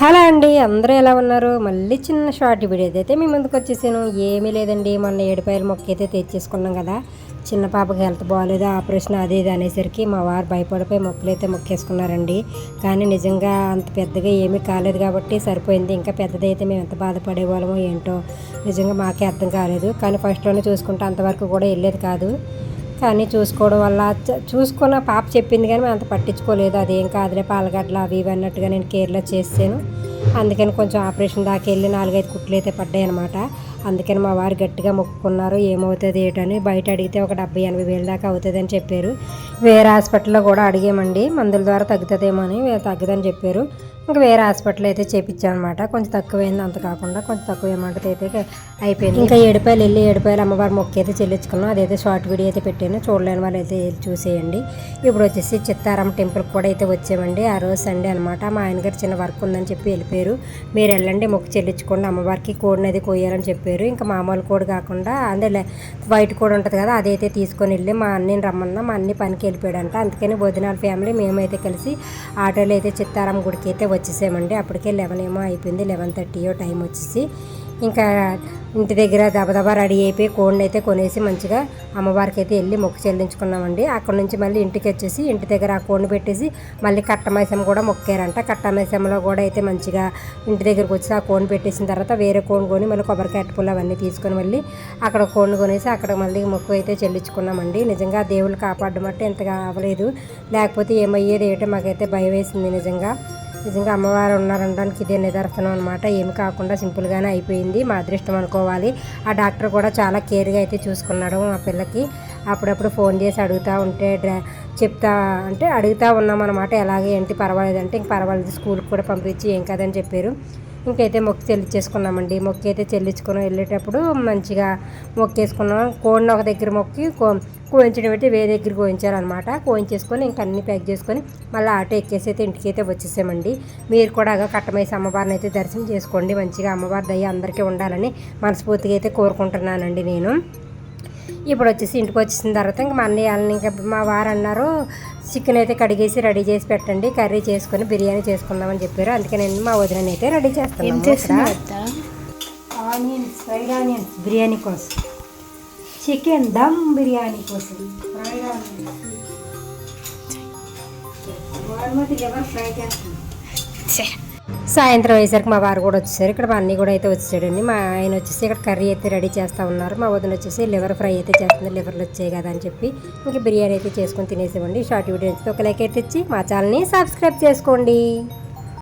Hello అండి అందరూ ఎలా ఉన్నారు? మళ్ళీ చిన్న షార్ట్ వీడియో అయితే మీ ముందుకు వచ్చేసాను. ఏమీ లేదండి మొన్న ఏడుపాయల మొక్క అయితే తెచ్చేసుకున్నాం కదా. చిన్న పాపకి హెల్త్ బాగాలేదు ఆపరేషన్ అది ఇది అనేసరికి మా వారు భయపడిపోయి మొక్కలు అయితే మొక్కేసుకున్నారండి. కానీ నిజంగా అంత పెద్దగా ఏమీ కాలేదు కాబట్టి సరిపోయింది. ఇంకా పెద్దదైతే మేము ఎంత బాధపడేవాళ్ళమో ఏంటో నిజంగా మాకే అర్థం కాలేదు. కానీ ఫస్ట్లోనే చూసుకుంటే అంతవరకు కూడా వెళ్ళేది కాదు. కానీ చూసుకోవడం వల్ల చూసుకున్న పాప చెప్పింది కానీ మేము అంత పట్టించుకోలేదు. అదేం కాదులే పాలగడ్డలు అవి ఇవి అన్నట్టుగా నేను కేర్లో చేసాను అందుకని కొంచెం ఆపరేషన్ దాకా వెళ్ళి నాలుగైదు కుట్లు అయితే పడ్డాయి అనమాట అందుకని మా వారు గట్టిగా మొక్కుకున్నారు ఏమవుతుంది ఏటని. బయట అడిగితే ఒక డెబ్బై ఎనభై వేలు దాకా అవుతుందని చెప్పారు. వేరే హాస్పిటల్లో కూడా అడిగామండి మందుల ద్వారా తగ్గుతుందేమో అని తగ్గదని చెప్పారు. ఇంకా వేరే హాస్పిటల్ అయితే చేపించామన్నమాట. కొంచెం తక్కువైంది అంత కాకుండా కొంచెం తక్కువ అమౌంట్ అయితే అయిపోయింది. ఇంకా ఏడుపాయలు వెళ్ళి ఏడుపాయలు అమ్మవారి మొక్క అయితే చెల్లించుకున్నాం. అదైతే షార్ట్ వీడియో అయితే పెట్టాను. చూడలేని వాళ్ళు అయితే చూసేయండి. ఇప్పుడు వచ్చేసి చిత్తారాం టెంపుల్ కూడా అయితే వచ్చామండి. ఆ రోజు సండే అనమాట మా ఆయన గారు చిన్న వర్క్ ఉందని చెప్పి వెళ్ళిపోయారు. మీరు వెళ్ళండి మొక్క చెల్లించుకోండి. అమ్మవారికి కోడిని అది కోయాలని చెప్పారు. ఇంకా మామూలు కోడి కాకుండా అంటే వైట్ కోడి ఉంటుంది కదా అదైతే తీసుకొని వెళ్ళి మా అన్నని రమ్మన్నా మా అన్ని పనికి వెళ్ళిపోయాడంట. అందుకని బొద్దినాల ఫ్యామిలీ మేమైతే కలిసి ఆటోలో అయితే చిత్తారాం గుడికి అయితే వచ్చేసామండి. అప్పటికే లెవెన్ ఏమో అయిపోయింది. లెవెన్ థర్టీయో టైం వచ్చేసి ఇంకా ఇంటి దగ్గర దబదబా రెడీ అయిపోయి కోడిని అయితే కొనేసి మంచిగా అమ్మవారికి అయితే వెళ్ళి మొక్కు చెల్లించుకున్నామండి. అక్కడ నుంచి మళ్ళీ ఇంటికి వచ్చేసి ఇంటి దగ్గర ఆ కోడిని పెట్టేసి మళ్ళీ కట్టమైసం కూడా మొక్కారంట. కట్టమైసంలో కూడా అయితే మంచిగా ఇంటి దగ్గరకు వచ్చి ఆ కోడిని పెట్టేసిన తర్వాత వేరే కోడిని కొని మళ్ళీ కొబ్బరికాయ అట్టుపులు అవన్నీ తీసుకొని మళ్ళీ అక్కడ కోడిని కొనేసి అక్కడ మళ్ళీ మొక్కు అయితే చెల్లించుకున్నామండి. నిజంగా దేవుళ్ళు కాపాడడం అంటే ఎంతగా అవ్వలేదు లేకపోతే ఏమయ్యేది ఏటో మాకైతే భయం వేసింది నిజంగా. నిజంగా అమ్మవారు ఉన్నారనడానికి ఇదే నిదర్శనం అనమాట ఏమి కాకుండా సింపుల్గానే అయిపోయింది. మా అదృష్టం అనుకోవాలి. ఆ డాక్టర్ కూడా చాలా కేర్గా అయితే చూసుకున్నాడు మా పిల్లకి. అప్పుడప్పుడు ఫోన్ చేసి అడుగుతూ ఉంటే చెప్తా అంటే అడుగుతూ ఉన్నాం అనమాట ఎలాగే ఏంటి పర్వాలేదు అంటే ఇంక పర్వాలేదు స్కూల్కి కూడా పంపించి ఏం కాదని చెప్పారు. ఇంకైతే మొక్కు చెల్లించేసుకున్నామండి. మొక్కు అయితే చెల్లించుకుని వెళ్ళేటప్పుడు మంచిగా మొక్కేసుకున్నాం. కోడిని ఒక దగ్గర మొక్కి కో కోయించడం పెట్టి వేరే దగ్గర కోయించారనమాట. కోయించేసుకొని ఇంక అన్ని ప్యాక్ చేసుకొని మళ్ళీ ఆటో ఎక్కేసి అయితే ఇంటికైతే వచ్చేసామండి. మీరు కూడా అగా కట్టమేసి అమ్మవారిని అయితే దర్శనం చేసుకోండి. మంచిగా అమ్మవారి దయ అందరికీ ఉండాలని మనస్ఫూర్తిగా అయితే కోరుకుంటున్నానండి నేను. ఇప్పుడు వచ్చేసి ఇంటికి వచ్చేసిన తర్వాత ఇంకా మా అన్నయ్య వాళ్ళని ఇంకా మా వారు అన్నారు చికెన్ అయితే కడిగేసి రెడీ చేసి పెట్టండి కర్రీ చేసుకొని బిర్యానీ చేసుకుందామని చెప్పారు. అందుకే నేను మా వదిన అయితే రెడీ చేస్తాను ఆనియన్స్ ఫ్రైడ్ ఆనియన్స్ బిర్యానీ కోసం. చికెన్ దమ్ బిర్యానీ కోసం. Fried onions. లివర్ ఫ్రై చేస్తాను సాయంత్రం అయ్యేసరికి మా వారు కూడా వచ్చేసారు. ఇక్కడ మా అన్నీ కూడా అయితే వచ్చేసాడండి మా ఆయన వచ్చేసి ఇక్కడ కర్రీ అయితే రెడీ చేస్తూ ఉన్నారు. మా వదిన వచ్చేసి లివర్ ఫ్రై అయితే చేస్తుంది. లివర్లు వచ్చాయి కదా అని చెప్పి ఇంక బిర్యానీ అయితే చేసుకొని తినేసేవండి. షార్ట్ వీడియో ఒక లైక్ అయితే ఇచ్చి మా ఛానల్ని సబ్స్క్రైబ్ చేసుకోండి.